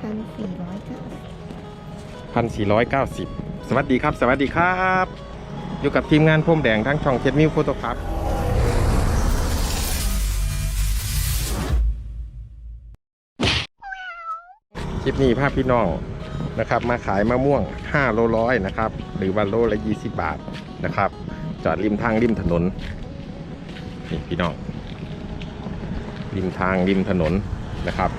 พันสี่ร้อยเก้าพันสี่ร้อยเก้าสิบสวัสดีครับ สวัสดีครับ อยู่กับทีมงานพรมแดงทั้งช่องเจ็ดมิวโฟโต้ครับคลิปนี้ภาพพี่น้องนะครับ มาขายมะม่วง 5 โลร้อยนะครับ หรือว่าโลละ 20 บาทนะครับ จอดริมทางริมถนน นี่พี่น้อง ริมทางริมถนนนะครับ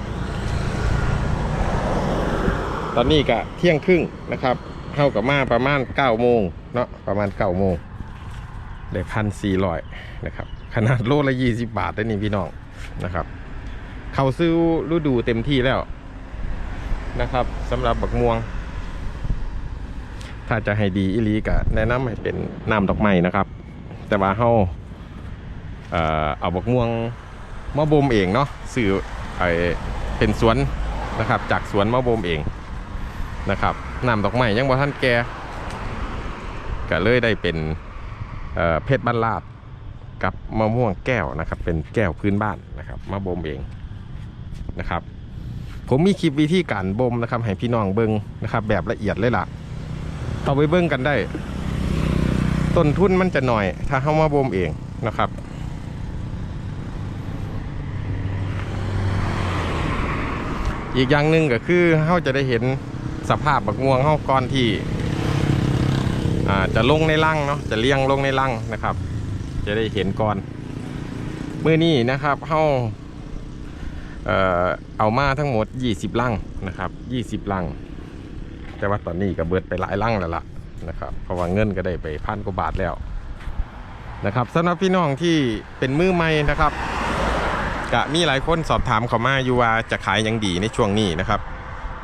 ตอนนี้ก็เที่ยงครึ่งนะครับเท่ากับมาประมาณ9โมงเนาะประมาณ9โมงได้พันสี่ร้อยนะครับ ขนาดโลละ20บาทได้นี่พี่น้องนะครับ เขาซื้อฤดูเต็มที่แล้วนะครับสำหรับบักม่วง ถ้าจะให้ดีอีหลีก็แนะนำให้เป็นน้ำดอกไม้นะครับ แต่ว่าเขาเอ่อเอาบักม่วง มาบ่มเองเนาะซื้อไอเป็นสวนนะครับ จากสวนมาบ่มเองนะครับน้ำดอกไม้ยังบ่ท่านแก่ก็เลยได้เป็นเเพชรบ้านลาดกับมะม่วงแก้วนะครับ เป็นแก้วพื้นบ้านนะครับมาบ่มเองนะครับ ผมมีคลิปวิธีการบ่มนะครับ ให้พี่น้องเบิ้งนะครับ แบบละเอียดเลยล่ะเอาไปเบิ้งกันได้ ต้นทุนมันจะหน่อย ถ้าเข้ามาบ่มเองนะครับ อีกอย่างหนึ่งก็คือเขาจะได้เห็นสภาพบักม่วงเขาก่อนที่จะลงในลังเนาะจะเลี้ยงลงในลังนะครับ จะได้เห็นก่อนเมื่อนี้นะครับเขาเอ่อเอามาทั้งหมด 20 ลังนะครับ 20 ลัง แต่ว่าตอนนี้ก็เบิดไปหลายลังแล้วล่ะนะครับเพราะว่าเงินก็ได้ไปพันกว่าบาทแล้วนะครับสำหรับพี่น้องที่เป็นมือใหม่นะครับ ก็มีหลายคนสอบถามเขามาอยู่ว่าจะขายยังดีในช่วงนี้นะครับ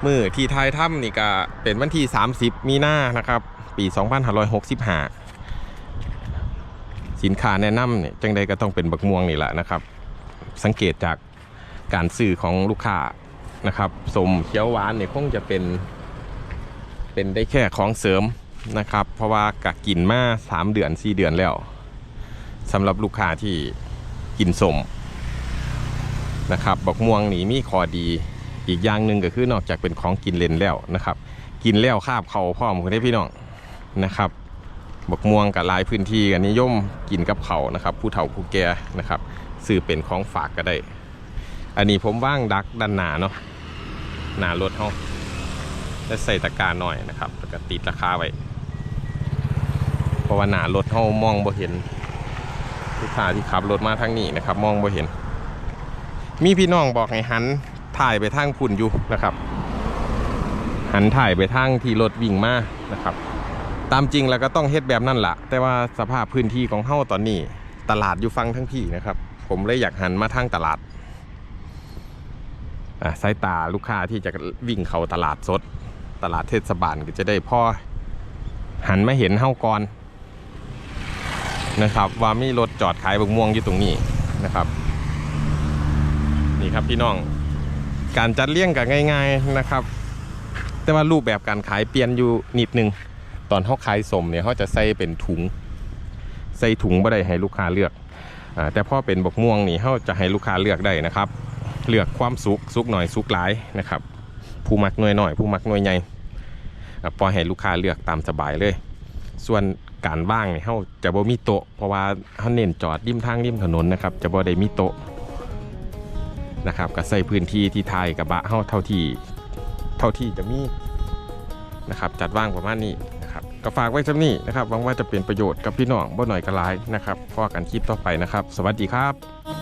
มือที่ไทยถ้ำนี่ก็เป็นวันที่ 30 มีนานะครับ ปี 2565 สินค้าแนะนำเนี่ยจังใดก็ต้องเป็นบักม่วงนี่แหละนะครับ สังเกตจากการซื้อของลูกค้านะครับสมเขียวหวานเนี่ยคงจะเป็นเป็นได้แค่ของเสริมนะครับ เพราะว่ากะกินมา 3 เดือน 4 เดือนแล้วสำหรับลูกค้าที่กินสม นะครับบักม่วงนี่มีข้อดีอีกอย่างหนึ่งก็คือนอกจากเป็นของกินเล่นแล้วนะครับ กินแล้วคาบเขาพร้อมคุณได้พี่น้องนะครับบักม่วงกับลายพื้นที่กันนิยมกินกับเขานะครับ ผู้เฒ่าผู้แก่นะครับซื้อเป็นของฝากก็ได้ อันนี้ผมว่างดักด้านหนาเนาะหนารถเฮาและใส่ตะกร้าหน่อยนะครับแล้วก็ติดราคาไว้เพราะว่าหนารถเฮามองบ่เห็นลูกค้าที่ขับรถมาทางนี้นะครับ มองบ่เห็น มีพี่น้องบอกให้หันถ่ายไปทางพุ่นอยู่นะครับ หันถ่ายไปทางที่รถวิ่งมานะครับ ตามจริงแล้วก็ต้องเฮ็ดแบบนั้นแหละแต่ว่าสภาพพื้นที่ของเฮาตอนนี้ ตลาดอยู่ฟังทั้งพี่นะครับ ผมเลยอยากหันมาทางตลาดสายตาลูกค้าที่จะวิ่งเข้าตลาดสด ตลาดเทศบาลก็จะได้พ่อหันมาเห็นเฮ้าก่อนนะครับ ว่ามีรถจอดขายบกม่วงอยู่ตรงนี้นะครับ นี่ครับพี่น้อง การจัดเลี้ยงก็ง่าย ๆนะครับ แต่ว่ารูปแบบการขายเปลี่ยนอยู่นิดนึง ตอนเขาขายสมเนี่ยเขาจะใส่เป็นถุง ใส่ถุงไม่ได้ให้ลูกค้าเลือกอแต่พอเป็นบกม่วงนี่เขาจะให้ลูกค้าเลือกได้นะครับ เลือกความสุกสุกหน่อยสุกหลายนะครับ ผู้มักหน่วยหน่อยผู้มักหน่วยใหญ่อะปล่อยให้ลูกค้าเลือกตามสบายเลย ส่วนการว่างเนี่ยเขาจะบ่มีโต๊ะเพราะว่าเขาเน้นจอดริมทางริมถนนนะครับ จะบ่ได้มีโต๊ะ นะครับก็ใส่พื้นที่ที่ไทยกับบะเฮาเท่าที่เท่าที่จะมีนะครับจัดว่างประมาณนี้นะครับก็ฝากไว้สำนี้นะครับหวังว่าจะเป็นประโยชน์กับพี่น้องบ่หน่อยก็ร้ายนะครับพอกันคลิปต่อไปนะครับ สวัสดีครับ